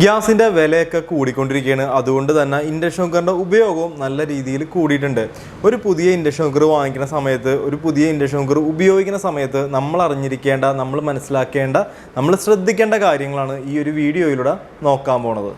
ഗ്യാസിന്റെ വിലയൊക്കെ കൂടിക്കൊണ്ടിരിക്കുകയാണ്. അതുകൊണ്ട് തന്നെ ഇൻഡക്ഷൻ കുക്കറിന്റെ ഉപയോഗവും നല്ല രീതിയിൽ കൂടിയിട്ടുണ്ട്. ഒരു പുതിയ ഇൻഡക്ഷൻ കുക്കർ വാങ്ങിക്കുന്ന സമയത്ത് ഒരു പുതിയ ഇൻഡക്ഷൻ കുക്കർ ഉപയോഗിക്കുന്ന സമയത്ത് നമ്മൾ അറിഞ്ഞിരിക്കേണ്ട നമ്മൾ മനസ്സിലാക്കേണ്ട നമ്മൾ ശ്രദ്ധിക്കേണ്ട കാര്യങ്ങളാണ് ഈ ഒരു വീഡിയോയിലൂടെ നോക്കാൻ പോണത്.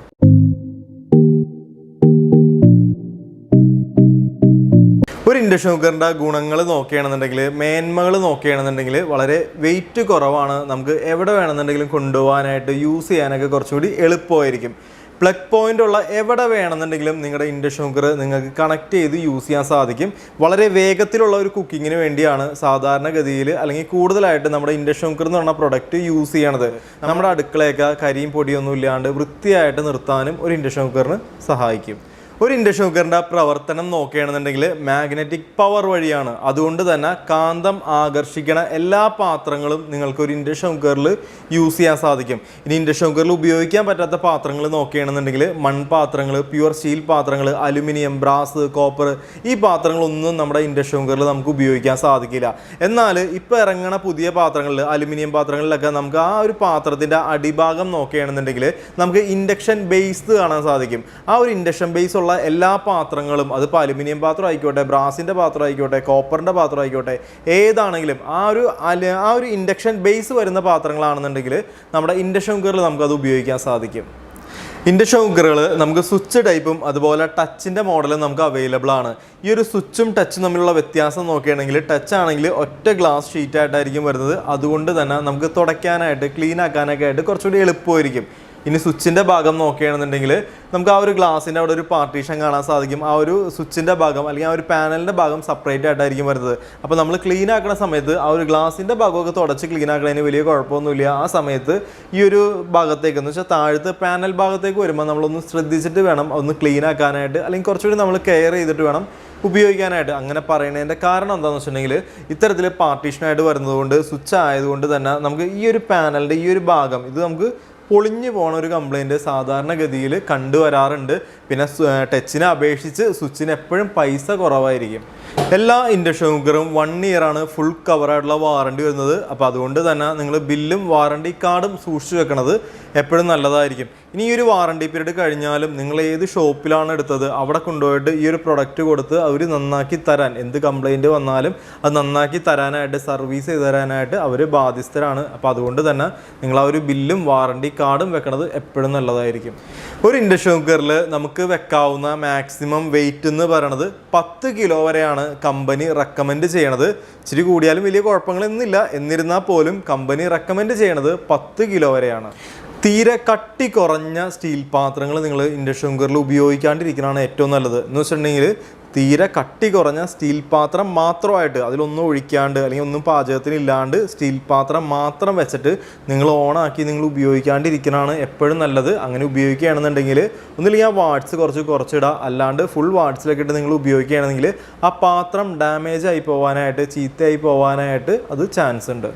ഇൻഡക്ഷൻ കുക്കറിന്റെ ഗുണങ്ങൾ നോക്കുകയാണെന്നുണ്ടെങ്കിൽ മേന്മകൾ നോക്കുകയാണെന്നുണ്ടെങ്കിൽ വളരെ വെയിറ്റ് കുറവാണ്. നമുക്ക് എവിടെ വേണമെന്നുണ്ടെങ്കിലും കൊണ്ടുപോകാനായിട്ട് യൂസ് ചെയ്യാനൊക്കെ കുറച്ചുകൂടി എളുപ്പമായിരിക്കും. പ്ലഗ് പോയിന്റ് ഉള്ള എവിടെ വേണമെന്നുണ്ടെങ്കിലും നിങ്ങളുടെ ഇൻഡക്ഷൻ കുക്കർ നിങ്ങൾക്ക് കണക്ട് ചെയ്ത് യൂസ് ചെയ്യാൻ സാധിക്കും. വളരെ വേഗത്തിലുള്ള ഒരു കുക്കിങ്ങിന് വേണ്ടിയാണ് സാധാരണഗതിയിൽ അല്ലെങ്കിൽ കൂടുതലായിട്ട് നമ്മുടെ ഇൻഡക്ഷൻ കുക്കർ എന്ന് പറഞ്ഞ പ്രൊഡക്റ്റ് യൂസ് ചെയ്യണത്. നമ്മുടെ അടുക്കളയൊക്കെ കരിയും പൊടിയൊന്നും ഇല്ലാണ്ട് വൃത്തിയായിട്ട് നിർത്താനും ഒരു ഇൻഡക്ഷൻ കുക്കറിന് സഹായിക്കും. ഒരു ഇൻഡക്ഷൻ കുക്കറിന്റെ പ്രവർത്തനം നോക്കുകയാണെന്നുണ്ടെങ്കിൽ മാഗ്നറ്റിക് പവർ വഴിയാണ്. അതുകൊണ്ട് തന്നെ കാന്തം ആകർഷിക്കണ എല്ലാ പാത്രങ്ങളും നിങ്ങൾക്ക് ഒരു ഇൻഡക്ഷൻ കുക്കറിൽ യൂസ് ചെയ്യാൻ സാധിക്കും. ഇനി ഇൻഡക്ഷൻ കുക്കറിൽ ഉപയോഗിക്കാൻ പറ്റാത്ത പാത്രങ്ങൾ നോക്കുകയാണെന്നുണ്ടെങ്കിൽ മൺപാത്രങ്ങൾ പ്യുവർ സ്റ്റീൽ പാത്രങ്ങൾ അലുമിനിയം ബ്രാസ് കോപ്പർ ഈ പാത്രങ്ങളൊന്നും നമ്മുടെ ഇൻഡക്ഷൻ കുക്കറിൽ നമുക്ക് ഉപയോഗിക്കാൻ സാധിക്കില്ല. എന്നാൽ ഇപ്പോൾ ഇറങ്ങണ പുതിയ പാത്രങ്ങളിൽ അലുമിനിയം പാത്രങ്ങളിലൊക്കെ നമുക്ക് ആ ഒരു പാത്രത്തിന്റെ അടിഭാഗം നോക്കുകയാണെന്നുണ്ടെങ്കിൽ നമുക്ക് ഇൻഡക്ഷൻ ബേസ് കാണാൻ സാധിക്കും. ആ ഒരു ഇൻഡക്ഷൻ ബേസ് എല്ലാ പാത്രങ്ങളും അതിപ്പോൾ അലുമിനിയം പാത്രം ആയിക്കോട്ടെ ബ്രാസിന്റെ പാത്രം ആയിക്കോട്ടെ കോപ്പറിന്റെ പാത്രം ആയിക്കോട്ടെ ഏതാണെങ്കിലും ആ ഒരു ആ ഒരു ഇൻഡക്ഷൻ ബേസ് വരുന്ന പാത്രങ്ങളാണെന്നുണ്ടെങ്കിൽ നമ്മുടെ ഇൻഡക്ഷൻ കുക്കറിൽ നമുക്കത് ഉപയോഗിക്കാൻ സാധിക്കും. ഇൻഡക്ഷൻ കുക്കറുകൾ നമുക്ക് സ്വിച്ച് ടൈപ്പും അതുപോലെ ടച്ചിന്റെ മോഡലും നമുക്ക് അവൈലബിൾ ആണ്. ഈ ഒരു സ്വിച്ചും ടച്ചും തമ്മിലുള്ള വ്യത്യാസം നോക്കുകയാണെങ്കിൽ ടച്ച് ആണെങ്കിൽ ഒറ്റ ഗ്ലാസ് ഷീറ്റായിട്ടായിരിക്കും വരുന്നത്. അതുകൊണ്ട് തന്നെ നമുക്ക് തുടയ്ക്കാനായിട്ട് ക്ലീൻ ആക്കാനൊക്കെ ആയിട്ട് കുറച്ചുകൂടി എളുപ്പമായിരിക്കും. ഇനി സ്വിച്ചിന്റെ ഭാഗം നോക്കുകയാണെന്നുണ്ടെങ്കിൽ നമുക്ക് ആ ഒരു ഗ്ലാസിന്റെ അവിടെ ഒരു പാർട്ടീഷൻ കാണാൻ സാധിക്കും. ആ ഒരു സ്വിച്ചിന്റെ ഭാഗം അല്ലെങ്കിൽ ആ ഒരു പാനലിന്റെ ഭാഗം സെപ്പറേറ്റ് ആയിട്ടായിരിക്കും വരുന്നത്. അപ്പോൾ നമ്മൾ ക്ലീൻ ആക്കുന്ന സമയത്ത് ആ ഒരു ഗ്ലാസിന്റെ ഭാഗമൊക്കെ തുടച്ച് ക്ലീൻ ആക്കുന്നതിന് വലിയ കുഴപ്പമൊന്നുമില്ല. ആ സമയത്ത് ഈ ഒരു ഭാഗത്തേക്ക് എന്ന് വെച്ചാൽ താഴത്ത് പാനൽ ഭാഗത്തേക്ക് വരുമ്പോൾ നമ്മളൊന്ന് ശ്രദ്ധിച്ചിട്ട് വേണം ഒന്ന് ക്ലീൻ ആക്കാനായിട്ട് അല്ലെങ്കിൽ കുറച്ചുകൂടി നമ്മൾ കെയർ ചെയ്തിട്ട് വേണം ഉപയോഗിക്കാനായിട്ട്. അങ്ങനെ പറയുന്നതിന്റെ കാരണം എന്താണെന്ന് വെച്ചിട്ടുണ്ടെങ്കിൽ ഇത്തരത്തിൽ പാർട്ടീഷനായിട്ട് വരുന്നതുകൊണ്ട് സ്വിച്ച് ആയതുകൊണ്ട് തന്നെ നമുക്ക് ഈ ഒരു പാനലിന്റെ ഈ ഒരു ഭാഗം ഇത് നമുക്ക് പൊളിഞ്ഞു പോണ ഒരു കംപ്ലൈന്റ് സാധാരണഗതിയിൽ കണ്ടുവരാറുണ്ട്. പിന്നെ ടച്ചിനെ അപേക്ഷിച്ച് സ്വിച്ചിന് എപ്പോഴും പൈസ കുറവായിരിക്കും. എല്ലാ ഇൻഡക്ഷൻ കുക്കറും വൺ ഇയർ ആണ് ഫുൾ കവറായിട്ടുള്ള വാറണ്ടി വരുന്നത്. അപ്പോൾ അതുകൊണ്ട് തന്നെ നിങ്ങൾ ബില്ലും വാറണ്ടി കാർഡും സൂക്ഷിച്ചു വെക്കണത് എപ്പോഴും നല്ലതായിരിക്കും. ഇനി ഈ ഒരു വാറണ്ടി പീരീഡ് കഴിഞ്ഞാലും നിങ്ങൾ ഏത് ഷോപ്പിലാണ് എടുത്തത് അവിടെ കൊണ്ടുപോയിട്ട് ഈ ഒരു പ്രൊഡക്റ്റ് കൊടുത്ത് അവർ നന്നാക്കി തരാൻ എന്ത് കംപ്ലൈന്റ് വന്നാലും അത് നന്നാക്കി തരാനായിട്ട് സർവീസ് ചെയ്ത് തരാനായിട്ട് അവർ ബാധ്യസ്ഥരാണ്. അപ്പോൾ അതുകൊണ്ട് തന്നെ നിങ്ങൾ ആ ഒരു ബില്ലും വാറണ്ടി കാർഡും വെക്കണത് എപ്പോഴും നല്ലതായിരിക്കും. ഒരു ഇൻഡക്ഷൻ കുക്കറിൽ നമുക്ക് വെക്കാവുന്ന മാക്സിമം വെയിറ്റ് എന്ന് പറയണത് പത്ത് കിലോ വരെയാണ് കമ്പനി റെക്കമെൻഡ് ചെയ്യണത്. ഇച്ചിരി കൂടിയാലും വലിയ കുഴപ്പങ്ങളൊന്നുമില്ല. എന്നിരുന്നാൽ പോലും കമ്പനി റെക്കമെൻഡ് ചെയ്യണത് പത്ത് കിലോ വരെയാണ്. തീരെ കട്ടി കുറഞ്ഞ സ്റ്റീൽ പാത്രങ്ങൾ നിങ്ങൾ ഇൻഡക്ഷൻ കുക്കറിൽ ഉപയോഗിക്കാണ്ടിരിക്കുന്നതാണ് ഏറ്റവും നല്ലത്. എന്ന് വെച്ചിട്ടുണ്ടെങ്കിൽ തീരെ കട്ടി കുറഞ്ഞ സ്റ്റീൽ പാത്രം മാത്രമായിട്ട് അതിലൊന്നും ഒഴിക്കാണ്ട് അല്ലെങ്കിൽ ഒന്നും പാചകത്തിന് ഇല്ലാണ്ട് സ്റ്റീൽ പാത്രം മാത്രം വെച്ചിട്ട് നിങ്ങൾ ഓണാക്കി നിങ്ങൾ ഉപയോഗിക്കാണ്ടിരിക്കുന്നതാണ് എപ്പോഴും നല്ലത്. അങ്ങനെ ഉപയോഗിക്കുകയാണെന്നുണ്ടെങ്കിൽ ഒന്നില്ലെങ്കിൽ ആ വാട്സ് കുറച്ച് കുറച്ചിടുക അല്ലാണ്ട് ഫുൾ വാട്സിലൊക്കെ ഇട്ട് നിങ്ങൾ ഉപയോഗിക്കുകയാണെങ്കിൽ ആ പാത്രം ഡാമേജ് ആയി പോകാനായിട്ട് ചീത്തയായി പോകാനായിട്ട് അത് ചാൻസ് ഉണ്ട്.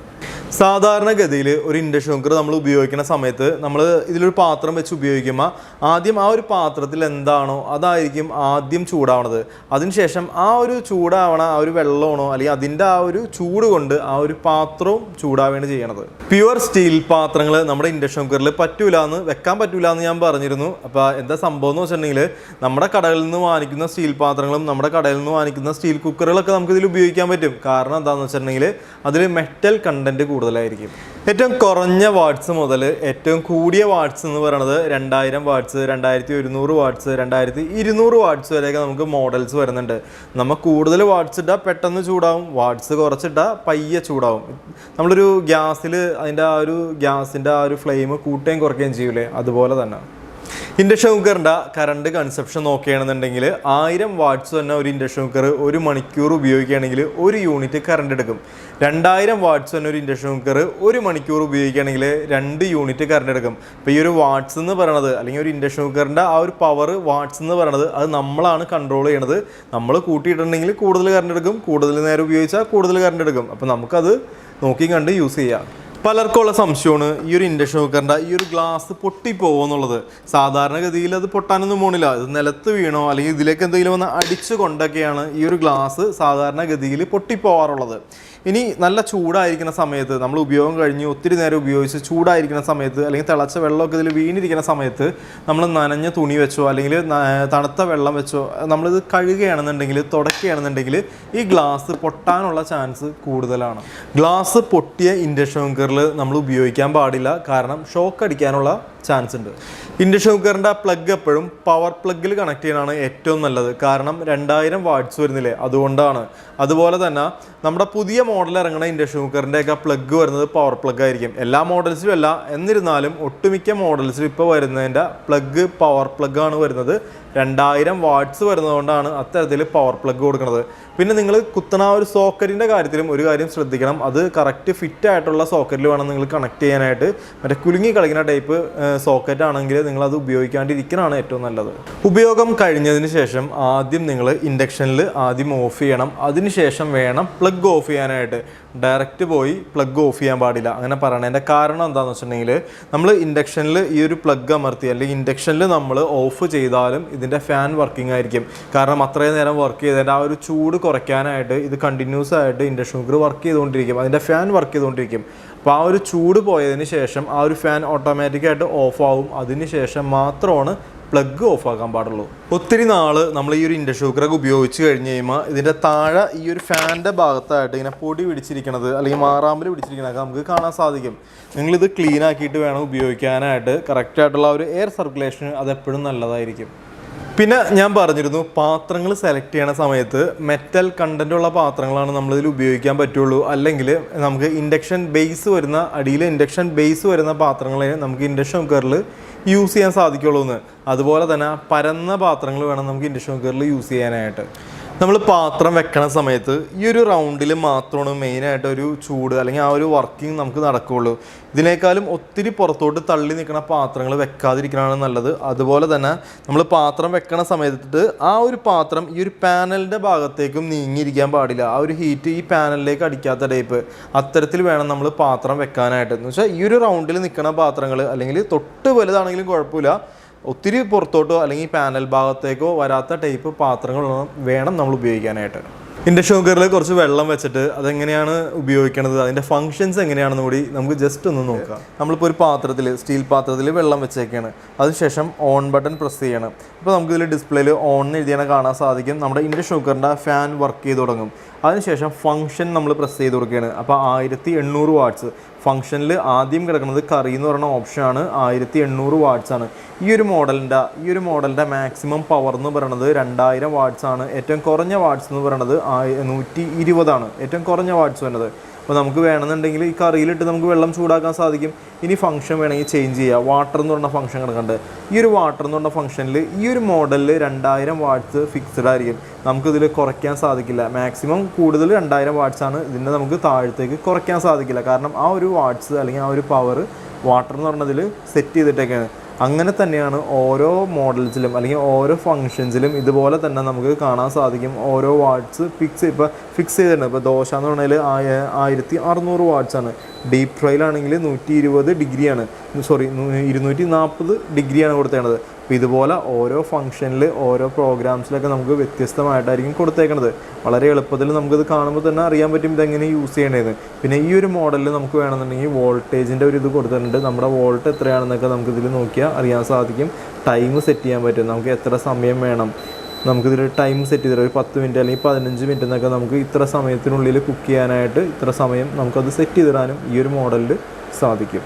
സാധാരണഗതിയിൽ ഒരു ഇൻഡക്ഷൻ കുക്കർ നമ്മൾ ഉപയോഗിക്കുന്ന സമയത്ത് നമ്മൾ ഇതിലൊരു പാത്രം വെച്ച് ഉപയോഗിക്കുമ്പോൾ ആദ്യം ആ ഒരു പാത്രത്തിൽ എന്താണോ അതായിരിക്കും ആദ്യം ചൂടാവണത്. അതിനുശേഷം ആ ഒരു ചൂടാവണ ആ ഒരു വെള്ളമാണോ അല്ലെങ്കിൽ അതിന്റെ ആ ഒരു ചൂട് കൊണ്ട് ആ ഒരു പാത്രവും ചൂടാവുകയാണ് ചെയ്യണത്. പ്യുവർ സ്റ്റീൽ പാത്രങ്ങൾ നമ്മുടെ ഇൻഡക്ഷൻ കുക്കറിൽ പറ്റൂല എന്ന് വെക്കാൻ പറ്റൂല എന്ന് ഞാൻ പറഞ്ഞിരുന്നു. അപ്പോൾ എന്താ സംഭവം എന്ന് വെച്ചിട്ടുണ്ടെങ്കിൽ നമ്മുടെ കടകളിൽ നിന്ന് വാങ്ങിക്കുന്ന സ്റ്റീൽ പാത്രങ്ങളും നമ്മുടെ കടയിൽ നിന്ന് വാങ്ങിക്കുന്ന സ്റ്റീൽ കുക്കറുകളൊക്കെ നമുക്ക് ഇതിൽ ഉപയോഗിക്കാൻ പറ്റും. കാരണം എന്താണെന്ന് വെച്ചിട്ടുണ്ടെങ്കിൽ അതിൽ മെറ്റൽ കണ്ടന്റ് കൂടുതലായിരിക്കും. ഏറ്റവും കുറഞ്ഞ വാട്ട്സ് മുതൽ ഏറ്റവും കൂടിയ വാട്ട്സ് എന്ന് പറയുന്നത് രണ്ടായിരം വാട്ട്സ് രണ്ടായിരത്തി ഒരുന്നൂറ് വാട്ട്സ് രണ്ടായിരത്തി ഇരുന്നൂറ് വാട്ട്സ് വരെയൊക്കെ നമുക്ക് മോഡൽസ് വരുന്നുണ്ട്. നമ്മൾ കൂടുതൽ വാട്ട്സ് ഇട്ടാൽ പെട്ടെന്ന് ചൂടാവും വാട്ട്സ് കുറച്ചിട്ടാൽ പയ്യെ ചൂടാവും. നമ്മളൊരു ഗ്യാസിൽ അതിന്റെ ആ ഒരു ഗ്യാസിന്റെ ആ ഒരു ഫ്ലെയിം കൂട്ടുകയും കുറയ്ക്കുകയും ചെയ്യൂലേ? അതുപോലെ തന്നെ. ഇൻഡക്ഷൻ കുക്കറിന്റെ കറണ്ട് കൺസെപ്ഷൻ നോക്കുകയാണെന്നുണ്ടെങ്കിൽ ആയിരം വാട്ട്സ് തന്നെ ഒരു ഇൻഡക്ഷൻ കുക്കർ ഒരു മണിക്കൂർ ഉപയോഗിക്കുകയാണെങ്കിൽ ഒരു യൂണിറ്റ് കറണ്ട് എടുക്കും. രണ്ടായിരം വാട്ട്സ് തന്നെ ഒരു ഇൻഡക്ഷൻ കുക്കർ ഒരു മണിക്കൂർ ഉപയോഗിക്കുകയാണെങ്കിൽ രണ്ട് യൂണിറ്റ് കറണ്ട് എടുക്കും. അപ്പോൾ ഈ ഒരു വാട്ട്സ് എന്ന് പറയണത് അല്ലെങ്കിൽ ഒരു ഇൻഡക്ഷൻ കുക്കറിന്റെ ആ ഒരു പവർ വാട്ട്സ് എന്ന് പറയണത് അത് നമ്മളാണ് കൺട്രോൾ ചെയ്യണത്. നമ്മൾ കൂട്ടിയിട്ടുണ്ടെങ്കിൽ കൂടുതൽ കറണ്ട് എടുക്കും. കൂടുതൽ നേരം ഉപയോഗിച്ചാൽ കൂടുതൽ കറണ്ട് എടുക്കും. അപ്പോൾ നമുക്കത് നോക്കി കണ്ട് യൂസ് ചെയ്യാം. പലർക്കും ഉള്ള സംശയമാണ് ഈ ഒരു ഇൻഡക്ഷൻ കുക്കറിന്റെ ഈ ഒരു ഗ്ലാസ് പൊട്ടിപ്പോകുമോ എന്നുള്ളത്. സാധാരണഗതിയിൽ അത് പൊട്ടാനൊന്നും പോണില്ല. ഇത് നിലത്ത് വീണോ അല്ലെങ്കിൽ ഇതിലേക്ക് എന്തെങ്കിലും വന്ന് അടിച്ചു കൊണ്ടൊക്കെയാണ് ഈ ഒരു ഗ്ലാസ് സാധാരണഗതിയിൽ പൊട്ടിപ്പോവാറുള്ളത്. ഇനി നല്ല ചൂടായിരിക്കുന്ന സമയത്ത് നമ്മൾ ഉപയോഗം കഴിഞ്ഞ് ഒത്തിരി നേരം ഉപയോഗിച്ച് ചൂടായിരിക്കുന്ന സമയത്ത് അല്ലെങ്കിൽ തിളച്ച വെള്ളമൊക്കെ ഇതിൽ വീണിരിക്കുന്ന സമയത്ത് നമ്മൾ നനഞ്ഞ തുണി വെച്ചോ അല്ലെങ്കിൽ തണുത്ത വെള്ളം വെച്ചോ നമ്മളിത് കഴുകുകയാണെന്നുണ്ടെങ്കിൽ തുടക്കുകയാണെന്നുണ്ടെങ്കിൽ ഈ ഗ്ലാസ് പൊട്ടാനുള്ള ചാൻസ് കൂടുതലാണ്. ഗ്ലാസ് പൊട്ടിയ ഇൻഡക്ഷൻ കുക്കറിൽ നമ്മൾ ഉപയോഗിക്കാൻ പാടില്ല. കാരണം ഷോക്ക് അടിക്കാനുള്ള ചാൻസ് ഉണ്ട്. ഇൻഡക്ഷൻ കുക്കറിന്റെ ആ പ്ലഗ് എപ്പോഴും പവർ പ്ലഗിൽ കണക്ട് ചെയ്യാനാണ് ഏറ്റവും നല്ലത്. കാരണം രണ്ടായിരം വാട്ട്സ് വരുന്നില്ലേ? അതുകൊണ്ടാണ്. അതുപോലെ തന്നെ നമ്മുടെ പുതിയ മോഡൽ ഇറങ്ങുന്ന ഇൻഡക്ഷൻ കുക്കറിന്റെ ഒക്കെ പ്ലഗ് വരുന്നത് പവർ പ്ലഗ് ആയിരിക്കും. എല്ലാ മോഡൽസിലും അല്ല. എന്നിരുന്നാലും ഒട്ടുമിക്ക മോഡൽസിലും ഇപ്പോൾ വരുന്നതിന്റെ പ്ലഗ് പവർ പ്ലഗ് ആണ് വരുന്നത്. രണ്ടായിരം വാട്ട്സ് വരുന്നതുകൊണ്ടാണ് അത്തരത്തിൽ പവർ പ്ലഗ് കൊടുക്കുന്നത്. പിന്നെ നിങ്ങൾ കുത്തണ ഒരു സോക്കറ്റിന്റെ കാര്യത്തിലും ഒരു കാര്യം ശ്രദ്ധിക്കണം. അത് കറക്റ്റ് ഫിറ്റ് ആയിട്ടുള്ള സോക്കറ്റിൽ വേണം നിങ്ങൾ കണക്ട് ചെയ്യാനായിട്ട്. മറ്റേ കുലുങ്ങി കളിക്കുന്ന ടൈപ്പ് സോക്കറ്റ് ആണെങ്കിൽ നിങ്ങൾ അത് ഉപയോഗിക്കാണ്ടിരിക്കാനാണ് ഏറ്റവും നല്ലത്. ഉപയോഗം കഴിഞ്ഞതിന് ശേഷം ആദ്യം നിങ്ങൾ ഇൻഡക്ഷനിൽ ആദ്യം ഓഫ് ചെയ്യണം. അതിനുശേഷം വേണം പ്ലഗ് ഓഫ് ചെയ്യാനായിട്ട്. ഡയറക്റ്റ് പോയി പ്ലഗ് ഓഫ് ചെയ്യാൻ പാടില്ല. അങ്ങനെ പറയണതിന്റെ കാരണം എന്താണെന്ന് വെച്ചിട്ടുണ്ടെങ്കിൽ നമ്മൾ ഇൻഡക്ഷനിൽ ഈ ഒരു പ്ലഗ് അമർത്തി അല്ലെങ്കിൽ ഇൻഡക്ഷനിൽ നമ്മൾ ഓഫ് ചെയ്താലും ഇതിന്റെ ഫാൻ വർക്കിംഗ് ആയിരിക്കും. കാരണം അത്രയും നേരം വർക്ക് ചെയ്തതിന്റെ ആ ഒരു ചൂട് കുറയ്ക്കാനായിട്ട് ഇത് കണ്ടിന്യൂസ് ആയിട്ട് ഇൻഡക്ഷൻ കുക്കർ വർക്ക് ചെയ്തുകൊണ്ടിരിക്കും. അതിന്റെ ഫാൻ വർക്ക് ചെയ്തുകൊണ്ടിരിക്കും. അപ്പോൾ ആ ഒരു ചൂട് പോയതിന് ശേഷം ആ ഒരു ഫാൻ ഓട്ടോമാറ്റിക്കായിട്ട് ഓഫ് ആവും. അതിന് ശേഷം മാത്രമാണ് പ്ലഗ് ഓഫ് ആക്കാൻ പാടുള്ളൂ. ഒത്തിരി നാൾ നമ്മൾ ഈ ഒരു ഇൻഡക്ഷൻ കുക്കറൊക്കെ ഉപയോഗിച്ച് കഴിഞ്ഞ് കഴിയുമ്പോൾ ഇതിന്റെ താഴെ ഈ ഒരു ഫാനിന്റെ ഭാഗത്തായിട്ട് ഇങ്ങനെ പൊടി പിടിച്ചിരിക്കണത് അല്ലെങ്കിൽ മാറാമ്പൽ പിടിച്ചിരിക്കണതൊക്കെ നമുക്ക് കാണാൻ സാധിക്കും. നിങ്ങളിത് ക്ലീൻ ആക്കിയിട്ട് വേണം ഉപയോഗിക്കാനായിട്ട്. കറക്റ്റായിട്ടുള്ള ഒരു എയർ സർക്കുലേഷൻ അതെപ്പോഴും നല്ലതായിരിക്കും. പിന്നെ ഞാൻ പറഞ്ഞിരുന്നു പാത്രങ്ങൾ സെലക്ട് ചെയ്യണ സമയത്ത് മെറ്റൽ കണ്ടന്റ് ഉള്ള പാത്രങ്ങളാണ് നമ്മളിതിൽ ഉപയോഗിക്കാൻ പറ്റുള്ളൂ. അല്ലെങ്കിൽ നമുക്ക് ഇൻഡക്ഷൻ ബേസ് വരുന്ന അടിയിൽ ഇൻഡക്ഷൻ ബേസ് വരുന്ന പാത്രങ്ങളെ നമുക്ക് ഇൻഡക്ഷൻ കുക്കറിൽ യൂസ് ചെയ്യാൻ സാധിക്കുള്ളൂ എന്ന് അതുപോലെ തന്നെ പരന്ന പാത്രങ്ങൾ വേണം നമുക്ക് ഇൻഡക്ഷൻ കുക്കറിൽ യൂസ് ചെയ്യാനായിട്ട്. നമ്മൾ പാത്രം വെക്കണ സമയത്ത് ഈ ഒരു റൗണ്ടിൽ മാത്രമാണ് മെയിനായിട്ട് ഒരു ചൂട് അല്ലെങ്കിൽ ആ ഒരു വർക്കിംഗ് നമുക്ക് നടക്കുകയുള്ളൂ ഇതിനേക്കാളും ഒത്തിരി പുറത്തോട്ട് തള്ളി നിൽക്കുന്ന പാത്രങ്ങൾ വെക്കാതിരിക്കണതാണ് നല്ലത്. അതുപോലെ തന്നെ നമ്മൾ പാത്രം വെക്കണ സമയത്ത് ആ ഒരു പാത്രം ഈ ഒരു പാനലിന്റെ ഭാഗത്തേക്കും നീങ്ങിയിരിക്കാൻ പാടില്ല. ആ ഒരു ഹീറ്റ് ഈ പാനലിലേക്ക് അടിക്കാത്ത ടൈപ്പ് അത്തരത്തിൽ വേണം നമ്മൾ പാത്രം വെക്കാനായിട്ട്. എന്ന് വെച്ചാൽ ഈ ഒരു റൗണ്ടിൽ നിൽക്കുന്ന പാത്രങ്ങൾ അല്ലെങ്കിൽ തൊട്ട് വലുതാണെങ്കിലും കുഴപ്പമില്ല. ഒത്തിരി പുറത്തോട്ടോ അല്ലെങ്കിൽ പാനൽ ഭാഗത്തേക്കോ വരാത്ത ടൈപ്പ് പാത്രങ്ങൾ വേണം നമ്മൾ ഉപയോഗിക്കാനായിട്ട്. ഇൻഡക്ഷൻ കുക്കറിൽ കുറച്ച് വെള്ളം വെച്ചിട്ട് അതെങ്ങനെയാണ് ഉപയോഗിക്കണത് അതിന്റെ ഫങ്ഷൻസ് എങ്ങനെയാണെന്ന് കൂടി നമുക്ക് ജസ്റ്റ് ഒന്ന് നോക്കാം. നമ്മളിപ്പോൾ ഒരു പാത്രത്തിൽ സ്റ്റീൽ പാത്രത്തിൽ വെള്ളം വെച്ചേക്കാണ്. അതിനുശേഷം ഓൺ ബട്ടൺ പ്രസ് ചെയ്യണം. അപ്പോൾ നമുക്ക് ഇതിൽ ഡിസ്പ്ലേയിൽ ഓൺ എഴുതിയാണ് കാണാൻ സാധിക്കും. നമ്മുടെ ഇൻഡക്ഷൻ കുക്കറിന്റെ ഫാൻ വർക്ക് ചെയ്ത് തുടങ്ങും. അതിനുശേഷം ഫങ്ഷൻ നമ്മൾ പ്രസ് ചെയ്ത് കൊടുക്കുകയാണ്. അപ്പോൾ ആയിരത്തി എണ്ണൂറ് വാട്ട്സ് ഫംഗ്ഷനിൽ ആദ്യം കിടക്കുന്നത് കറി എന്ന് പറയുന്ന ഓപ്ഷനാണ് ആയിരത്തി എണ്ണൂറ് വാട്ട്സ് ആണ്. ഈ ഒരു മോഡലിന്റെ ഈ ഒരു മോഡലിന്റെ മാക്സിമം പവർ എന്ന് പറയുന്നത് രണ്ടായിരം വാട്ട്സ് ആണ്. ഏറ്റവും കുറഞ്ഞ വാട്ട്സ് എന്ന് പറയുന്നത് നൂറ്റി ഇരുപതാണ്. ഏറ്റവും കുറഞ്ഞ വാട്ട്സ് വരുന്നത് അപ്പോൾ നമുക്ക് വേണമെന്നുണ്ടെങ്കിൽ ഈ കറിയിലിട്ട് നമുക്ക് വെള്ളം ചൂടാക്കാൻ സാധിക്കും. ഇനി ഫംഗ്ഷൻ വേണമെങ്കിൽ ചേഞ്ച് ചെയ്യുക വാട്ടർ എന്ന് പറഞ്ഞ ഫംഗ്ഷൻ കിടക്കുന്നുണ്ട് ഈ ഒരു വാട്ടർ എന്ന് പറഞ്ഞ ഫംഗ്ഷനിൽ ഈ ഒരു മോഡലിൽ രണ്ടായിരം വാട്ട്സ് ഫിക്സ്ഡ് ആയിരിക്കും. നമുക്കിതിൽ കുറയ്ക്കാൻ സാധിക്കില്ല. മാക്സിമം കൂടുതൽ രണ്ടായിരം വാട്ട്സ് ആണ് ഇതിന്റെ നമുക്ക് താഴത്തേക്ക് കുറയ്ക്കാൻ സാധിക്കില്ല. കാരണം ആ ഒരു വാട്ട്സ് അല്ലെങ്കിൽ ആ ഒരു പവർ വാട്ടർ എന്ന് പറഞ്ഞതിൽ സെറ്റ് ചെയ്തിട്ടൊക്കെയാണ് അങ്ങനെ തന്നെയാണ് ഓരോ മോഡൽസിലും അല്ലെങ്കിൽ ഓരോ ഫങ്ഷൻസിലും ഇതുപോലെ തന്നെ നമുക്ക് കാണാൻ സാധിക്കും. ഓരോ വാട്ട്സ് ഫിക്സ് ഇപ്പോൾ ഫിക്സ് ചെയ്തിട്ടുണ്ട്. ഇപ്പോൾ ദോശ എന്ന് പറഞ്ഞാൽ ആയിരത്തി അറുന്നൂറ് വാട്ട്സാണ് ഡീപ് ഫ്രൈയിലാണെങ്കിൽ നൂറ്റി ഇരുപത് ഡിഗ്രിയാണ് സോറി ഇരുന്നൂറ്റി നാൽപ്പത് ഡിഗ്രിയാണ് കൊടുത്തേണ്ടത് അപ്പോൾ ഇതുപോലെ ഓരോ ഫംഗ്ഷനിൽ ഓരോ പ്രോഗ്രാംസിലൊക്കെ നമുക്ക് വ്യത്യസ്തമായിട്ടായിരിക്കും കൊടുത്തേക്കുന്നത് വളരെ എളുപ്പത്തിൽ നമുക്കിത് കാണുമ്പോൾ തന്നെ അറിയാൻ പറ്റും ഇതെങ്ങനെ യൂസ് ചെയ്യണേന്ന്. പിന്നെ ഈ ഒരു മോഡലിൽ നമുക്ക് വേണമെന്നുണ്ടെങ്കിൽ വോൾട്ടേജിന്റെ ഒരു ഇത് കൊടുത്തിട്ടുണ്ട്. നമ്മുടെ വോൾട്ട് എത്രയാണെന്നൊക്കെ നമുക്കിതിൽ നോക്കിയാൽ അറിയാൻ സാധിക്കും. ടൈം സെറ്റ് ചെയ്യാൻ പറ്റും. നമുക്ക് എത്ര സമയം വേണം. നമുക്കിതിൽ ടൈം സെറ്റ് ചെയ്തിട്ട് ഒരു പത്ത് മിനിറ്റ് അല്ലെങ്കിൽ പതിനഞ്ച് മിനിറ്റ് എന്നൊക്കെ നമുക്ക് ഇത്ര സമയത്തിനുള്ളിൽ കുക്ക് ചെയ്യാനായിട്ട് ഇത്ര സമയം നമുക്കത് സെറ്റ് ചെയ്തിടാനും ഈ ഒരു മോഡലിൽ സാധിക്കും.